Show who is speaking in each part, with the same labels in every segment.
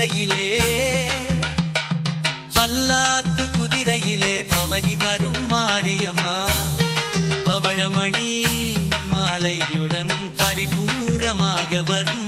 Speaker 1: குதிரையிலே. பல்லாத்து குதிரையிலே பவனி வரும் மாரியம்மா. பவழமணி மாலையுடன் பரிபூரமாக வரும்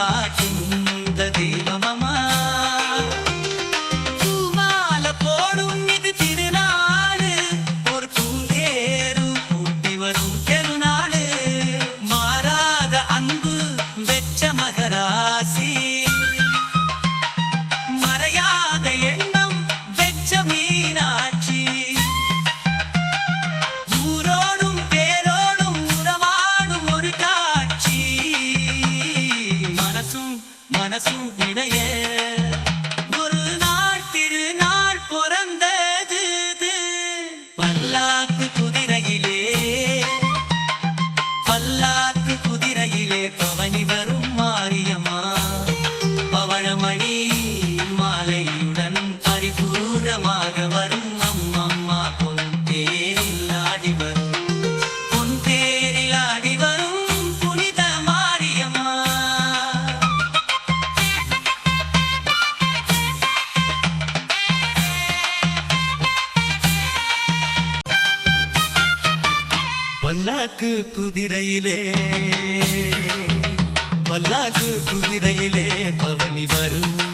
Speaker 1: I can பல்லாக்கு குதிரையிலே பல்லாக்கு குதிரையிலே பவனி வரும்.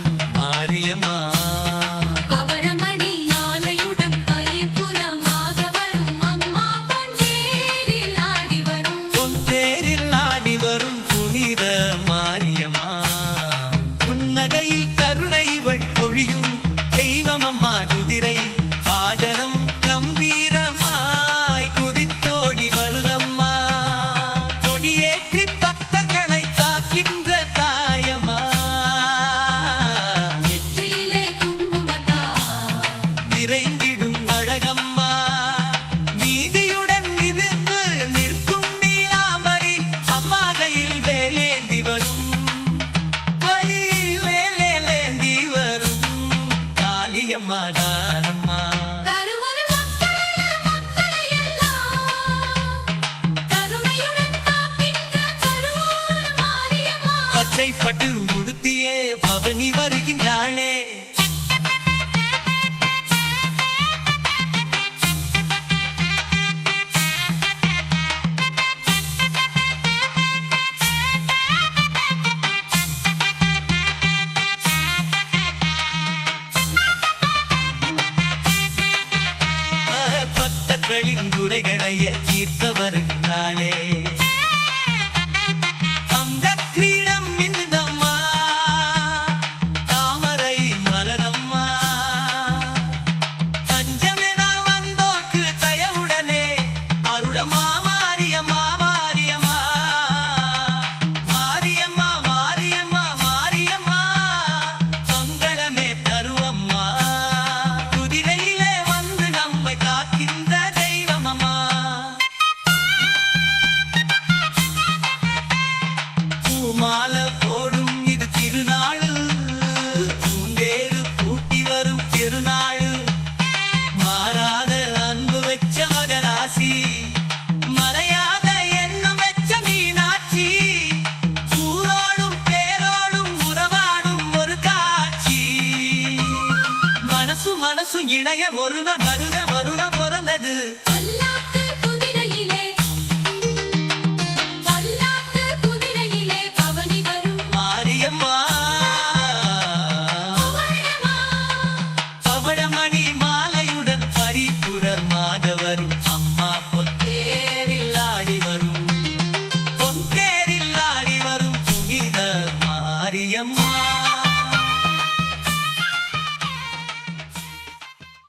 Speaker 1: தானம்மா தானம்மா பட்டு உடுத்தியே பவனி வருகின்றாளே. புகழின் துரைகளைய தீர்த்தவர் மனசு இணைய ஒரு வருட வருட பிறந்தது